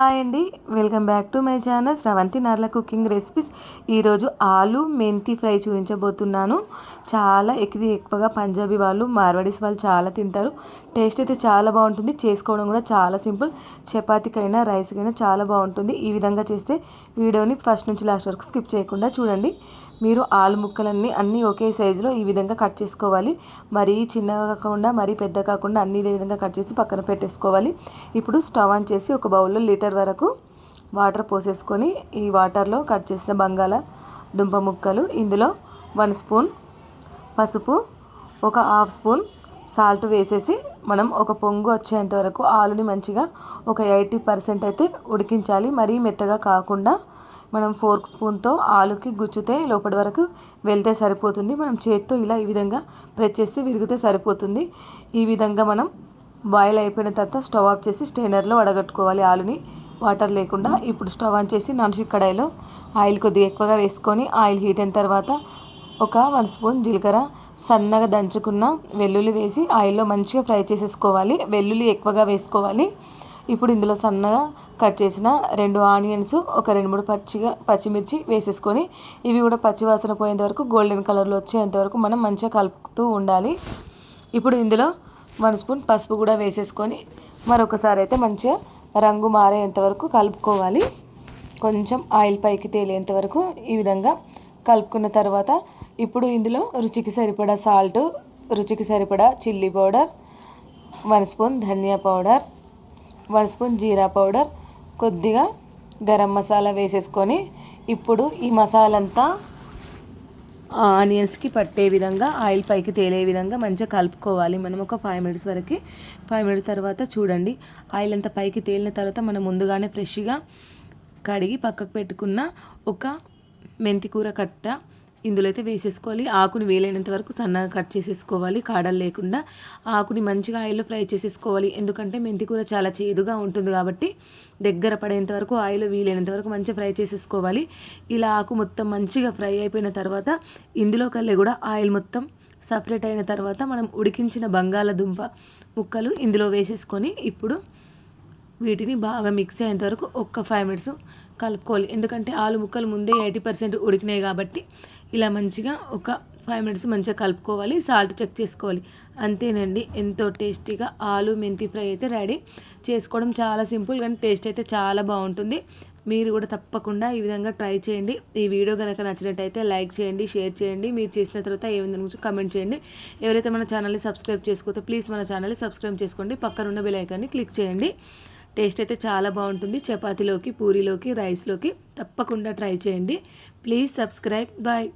Hi అండి. Welcome back to my channel Shravanthi Narla cooking recipes. ఈరోజు ఆలు మెంతి fry చూపించబోతున్నాను. చాలా ఎక్కువ ఎక్కువగా పంజాబీ వాళ్ళు మార్వాడీస్ వాళ్ళు చాలా తింటారు. టేస్ట్ అయితే చాలా బాగుంటుంది. చేసుకోవడం కూడా చాలా సింపుల్. చపాతీకైనా రైస్కైనా చాలా బాగుంటుంది. ఈ విధంగా చేస్తే వీడియోని ఫస్ట్ నుంచి లాస్ట్ వరకు స్కిప్ చేయకుండా చూడండి. మీరు ఆలు ముక్కలన్నీ అన్నీ ఒకే సైజులో ఈ విధంగా కట్ చేసుకోవాలి. మరీ చిన్నగా కాకుండా మరీ పెద్ద కాకుండా అన్ని ఇదే విధంగా కట్ చేసి పక్కన పెట్టేసుకోవాలి. ఇప్పుడు స్టవ్ ఆన్ చేసి ఒక బౌల్లో లీటర్ వరకు వాటర్ పోసేసుకొని ఈ వాటర్లో కట్ చేసిన బంగాళ దుంప ముక్కలు ఇందులో వన్ స్పూన్ పసుపు ఒక హాఫ్ స్పూన్ సాల్ట్ వేసేసి మనం ఒక పొంగు వచ్చేంత వరకు ఆలుని మంచిగా ఒక ఎయిటీ పర్సెంట్ అయితే ఉడికించాలి. మరీ మెత్తగా కాకుండా మనం ఫోర్క్ స్పూన్తో ఆలుకి గుచ్చితే లోపటి వరకు వెళ్తే సరిపోతుంది. మనం చేత్తో ఇలా ఈ విధంగా ప్రెస్ చేసి విరిగితే సరిపోతుంది. ఈ విధంగా మనం బాయిల్ అయిపోయిన తర్వాత స్టవ్ ఆఫ్ చేసి స్టెయినర్లో వడగట్టుకోవాలి ఆలుని. వాటర్ లేకుండా ఇప్పుడు స్టవ్ ఆన్ చేసి నాన్స్టిక్ కడాయిలో ఆయిల్ కొద్దిగా ఎక్కువగా వేసుకొని ఆయిల్ హీట్ అయిన తర్వాత ఒక వన్ స్పూన్ జీలకర్ర సన్నగా దంచుకున్న వెల్లుల్లి వేసి ఆయిల్లో మంచిగా ఫ్రై చేసేసుకోవాలి. వెల్లుల్లి ఎక్కువగా వేసుకోవాలి. ఇప్పుడు ఇందులో సన్నగా కట్ చేసిన రెండు ఆనియన్స్ ఒక రెండు మూడు పచ్చిగా పచ్చిమిర్చి వేసేసుకొని ఇవి కూడా పచ్చివాసన పోయేంత వరకు గోల్డెన్ కలర్లో వచ్చేంత వరకు మనం మంచిగా కలుపుతూ ఉండాలి. ఇప్పుడు ఇందులో వన్ స్పూన్ పసుపు కూడా వేసేసుకొని మరొకసారి అయితే మంచిగా రంగు మారేంత వరకు కలుపుకోవాలి. కొంచెం ఆయిల్ పైకి తేలేంత వరకు ఈ విధంగా కలుపుకున్న తర్వాత ఇప్పుడు ఇందులో రుచికి సరిపడా సాల్ట్ రుచికి సరిపడా chilli powder one spoon dhaniya powder one spoon jeera powder కొద్దిగా గరం మసాలా వేసేసుకొని ఇప్పుడు ఈ మసాలా అంతా ఆనియన్స్కి పట్టే విధంగా ఆయిల్ పైకి తేలే విధంగా మంచిగా కలుపుకోవాలి. మనం ఒక ఫైవ్ మినిట్స్ వరకు ఫైవ్ మినిట్స్ తర్వాత చూడండి. ఆయిల్ అంతా పైకి తేలిన తర్వాత మనం ముందుగానే ఫ్రెష్గా కడిగి పక్కకు పెట్టుకున్న ఒక మెంతికూర కట్ట ఇందులో అయితే వేసేసుకోవాలి. ఆకుని వేలైనంత వరకు సన్నగా కట్ చేసేసుకోవాలి. కాడలు లేకుండా ఆకుని మంచిగా ఆయిల్లో ఫ్రై చేసేసుకోవాలి. ఎందుకంటే మెంతికూర చాలా చేదుగా ఉంటుంది కాబట్టి దగ్గర పడేంత వరకు ఆయిల్ వీలైనంత వరకు మంచిగా ఫ్రై చేసేసుకోవాలి. ఇలా ఆకు మొత్తం మంచిగా ఫ్రై అయిపోయిన తర్వాత ఇందులో కల్లే కూడా ఆయిల్ మొత్తం సపరేట్ అయిన తర్వాత మనం ఉడికించిన బంగాళదుంప ముక్కలు ఇందులో వేసేసుకొని ఇప్పుడు వీటిని బాగా మిక్స్ అయ్యేంత వరకు ఒక్క ఫైవ్ మినిట్స్ కలుపుకోవాలి. ఎందుకంటే ఆలు ముక్కలు ముందే ఎయిటీ పర్సెంట్ ఉడికినాయి కాబట్టి ఇలా మంచిగా ఒక ఫైవ్ మినిట్స్ మంచిగా కలుపుకోవాలి సాల్ట్ చెక్ చేసుకోవాలి. అంతేనండి ఎంతో టేస్టీగా ఆలు మెంతి ఫ్రై అయితే రెడీ చేసుకోవడం చాలా సింపుల్ కానీ టేస్ట్ అయితే చాలా బాగుంటుంది. మీరు కూడా తప్పకుండా ఈ విధంగా ట్రై చేయండి. ఈ వీడియో కనుక నచ్చినట్టయితే లైక్ చేయండి షేర్ చేయండి. మీరు చేసిన తర్వాత ఏమైంది గురించి కమెంట్ చేయండి. ఎవరైతే మన ఛానల్ని సబ్స్క్రైబ్ చేసుకోతే ప్లీజ్ మన ఛానల్ని సబ్స్క్రైబ్ చేసుకోండి. పక్కన ఉన్న బెల్ ఐకాన్ని క్లిక్ చేయండి. టేస్ట్ అయితే చాలా బాగుంటుంది. చపాతీలోకి పూరీలోకి రైస్లోకి తప్పకుండా ట్రై చేయండి. Please subscribe. బాయ్.